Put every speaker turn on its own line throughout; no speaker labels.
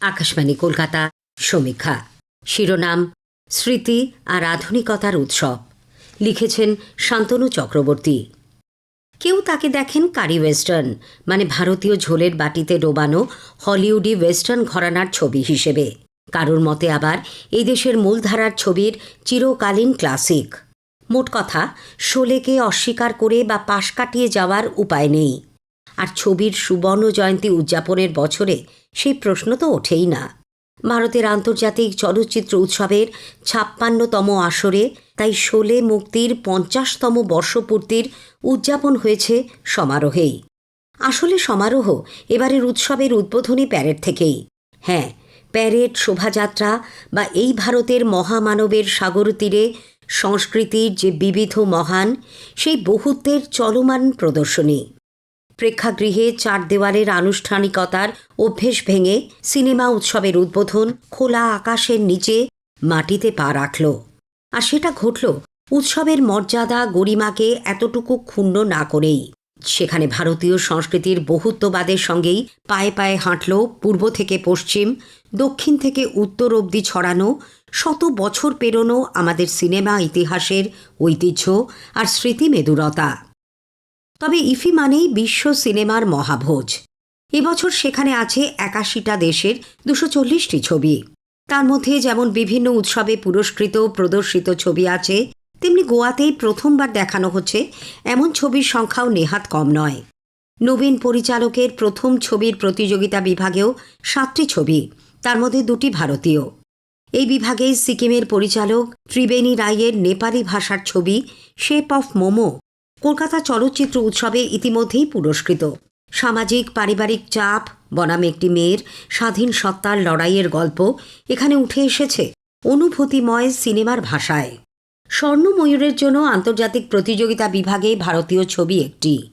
আকাশবাণী, কলকাতা, সমীক্ষা। শিরোনাম, স্মৃতি আর আধুনিকতার উৎসব। লিখেছেন শান্তনু চক্রবর্তী। কেউ তাকে দেখেন কারি ওয়েস্টার্ন মানে ভারতীয় ঝোলের বাটিতে ডোবানো হলিউডি ওয়েস্টার্ন ঘরানার ছবি হিসেবে। কারোর মতে আবার এই দেশের মূলধারার ছবির চিরকালীন ক্লাসিক। মোট কথা, শোলেকে অস্বীকার করে বা পাশ কাটিয়ে যাওয়ার উপায় নেই। আর ছবির সুবর্ণ জয়ন্তী উদযাপনের বছরে সেই প্রশ্ন তো ওঠেই না। ভারতের আন্তর্জাতিক চলচ্চিত্র উৎসবের ছাপ্পান্নতম আসরে তাই শোলে মুক্তির পঞ্চাশতম বর্ষপূর্তির উদযাপন হয়েছে সমারোহেই। আসলে সমারোহ এবারের উৎসবের উদ্বোধনী প্যারেড থেকেই। হ্যাঁ প্যারেড, শোভাযাত্রা বা এই ভারতের মহামানবের সাগর তীরে সংস্কৃতির যে বিবিধ মহান, সেই বহুত্বের চলমান প্রদর্শনী। প্রেক্ষাগৃহে চার দেওয়ালের আনুষ্ঠানিকতার অভ্যেস ভেঙে সিনেমা উৎসবের উদ্বোধন খোলা আকাশের নিচে মাটিতে পা রাখল। আর সেটা ঘটল উৎসবের মর্যাদা গরিমাকে এতটুকু ক্ষুণ্ণ না করেই। সেখানে ভারতীয় সংস্কৃতির বহুত্ববাদের সঙ্গেই পায়ে পায়ে হাঁটল পূর্ব থেকে পশ্চিম, দক্ষিণ থেকে উত্তর অবধি ছড়ানো, শত বছর পেরোনো আমাদের সিনেমা ইতিহাসের ঐতিহ্য আর স্মৃতি মেদুরতা তবে ইফি মানেই বিশ্ব সিনেমার মহাভোজ। এবছর সেখানে আছে একাশিটা দেশের দুশো চল্লিশটি ছবি। তার মধ্যে যেমন বিভিন্ন উৎসবে পুরস্কৃত, প্রদর্শিত ছবি আছে, তেমনি গোয়াতেই প্রথমবার দেখানো হচ্ছে, এমন ছবির সংখ্যাও নেহাত কম নয়। নবীন পরিচালকের প্রথম ছবির প্রতিযোগিতা বিভাগেও সাতটি ছবি, তার মধ্যে দুটি ভারতীয়। এই বিভাগে সিকিমের পরিচালক ত্রিবেণী রায়ের নেপালি ভাষার ছবি শেপ অফ মোমো কলকাতা চলচ্চিত্র উৎসবে ইতিমধ্যেই পুরস্কৃত। সামাজিক, পারিবারিক চাপ, বনাম একটি মেয়ের স্বাধীন সত্তার লড়াইয়ের গল্প এখানে উঠে এসেছে অনুভূতিময় সিনেমার ভাষায়। স্বর্ণময়ূরের জন্য আন্তর্জাতিক প্রতিযোগিতা বিভাগে ভারতীয় ছবি একটি।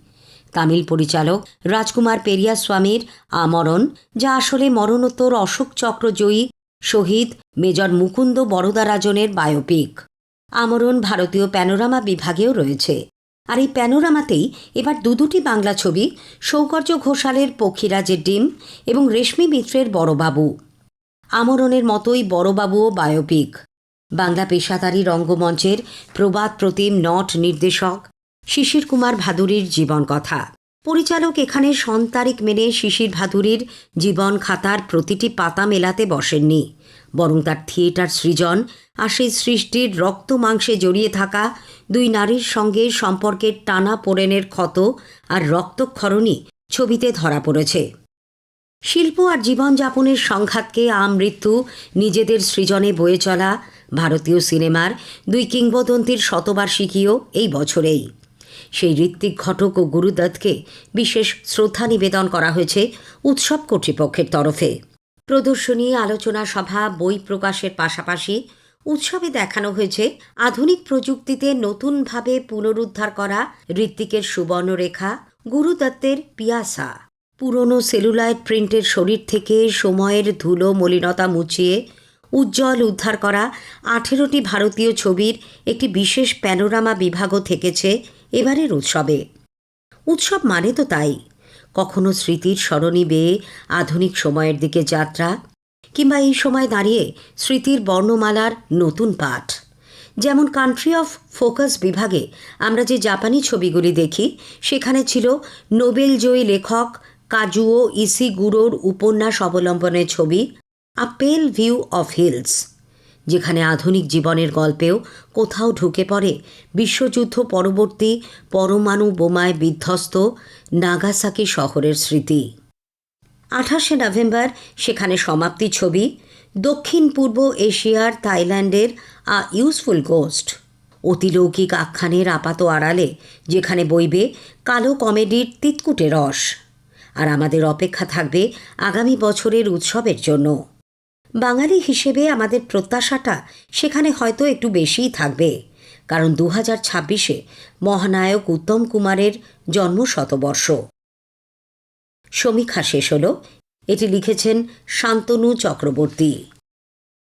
তামিল পরিচালক রাজকুমার পেরিয়া স্বামীর আমরণ, যা আসলে মরণোত্তর অশোক চক্র জয়ী শহীদ মেজর মুকুন্দ বরদারাজনের বায়োপিক। আমরণ ভারতীয় প্যানোরামা বিভাগেও রয়েছে। আর এই প্যানোরামাতেই এবার দু দুটি বাংলা ছবি, সৌকর্য ঘোষালের পক্ষীরাজের ডিম এবং রেশমি মিত্রের বড়বাবু। আমরণের মতোই বড়বাবুও বায়োপিক। বাংলা পেশাদারী রঙ্গমঞ্চের প্রবাদ প্রতিম নট নির্দেশক শিশির কুমার ভাদুরীর জীবন কথা। পরিচালক এখানে সন্তারিক মেনে শিশির ভাদুরীর জীবন খাতার প্রতিটি পাতা মেলাতে বসেননি। বরং তার থিয়েটার সৃজন আর সেই সৃষ্টির রক্ত মাংসে জড়িয়ে থাকা দুই নারীর সঙ্গে সম্পর্কের টানা পোড়েনের ক্ষত আর রক্তক্ষরণই ছবিতে ধরা পড়েছে। শিল্প আর জীবনযাপনের সংঘাতকে আমৃত্যু নিজেদের সৃজনে বয়ে চলা ভারতীয় সিনেমার দুই কিংবদন্তির শতবার্ষিকীও এই বছরেই। সেই ঋত্বিক ঘটক ও গুরুদত্তকে বিশেষ শ্রদ্ধা নিবেদন করা হয়েছে উৎসব কর্তৃপক্ষের তরফে। প্রদর্শনী, আলোচনা সভা, বই প্রকাশের পাশাপাশি উৎসবে দেখানো হয়েছে আধুনিক প্রযুক্তিতে নতুনভাবে পুনরুদ্ধার করা ঋত্বিকের সুবর্ণরেখা গুরুদত্তের পিয়াসা। পুরনো সেলুলাইট প্রিন্টের শরীর থেকে সময়ের ধুলো মলিনতা মুছিয়ে উজ্জ্বল উদ্ধার করা আঠেরোটি ভারতীয় ছবির একটি বিশেষ প্যানোরামা বিভাগও থেকেছে এবারের উৎসবে। উৎসব মানে তো তাই। কখনো স্মৃতির স্মরণী বেয়ে আধুনিক সময়ের দিকে যাত্রা কিংবা এই সময় দাঁড়িয়ে স্মৃতির বর্ণমালার নতুন পাঠ। যেমন কান্ট্রি অফ ফোকাস বিভাগে আমরা যে জাপানি ছবিগুলি দেখি, সেখানে ছিল নোবেলজয়ী লেখক কাজুও ইসি ইসিগুরোর উপন্যাস অবলম্বনের ছবি আ পেল ভিউ অফ হিলস যেখানে আধুনিক জীবনের গল্পেও কোথাও ঢুকে পড়ে বিশ্বযুদ্ধ পরবর্তী পরমাণু বোমায় বিধ্বস্ত নাগাসাকি শহরের স্মৃতি। আঠাশে নভেম্বর সেখানে সমাপ্তি ছবি, দক্ষিণ পূর্ব এশিয়ার থাইল্যান্ডের আ ইউজফুল গোস্ট। অতিলৌকিক আখ্যানের আপাত আড়ালে যেখানে বইবে কালো কমেডির তিতকুটে রস। আর আমাদের অপেক্ষা থাকবে আগামী বছরের উৎসবের জন্য। বাঙালি হিসেবে আমাদের প্রত্যাশাটা সেখানে হয়তো একটু বেশিই থাকবে। কারণ দু হাজার ছাব্বিশে মহানায়ক উত্তম কুমারের জন্ম শতবর্ষ সমীক্ষা শেষ হল। এটি লিখেছেন শান্তনু চক্রবর্তী।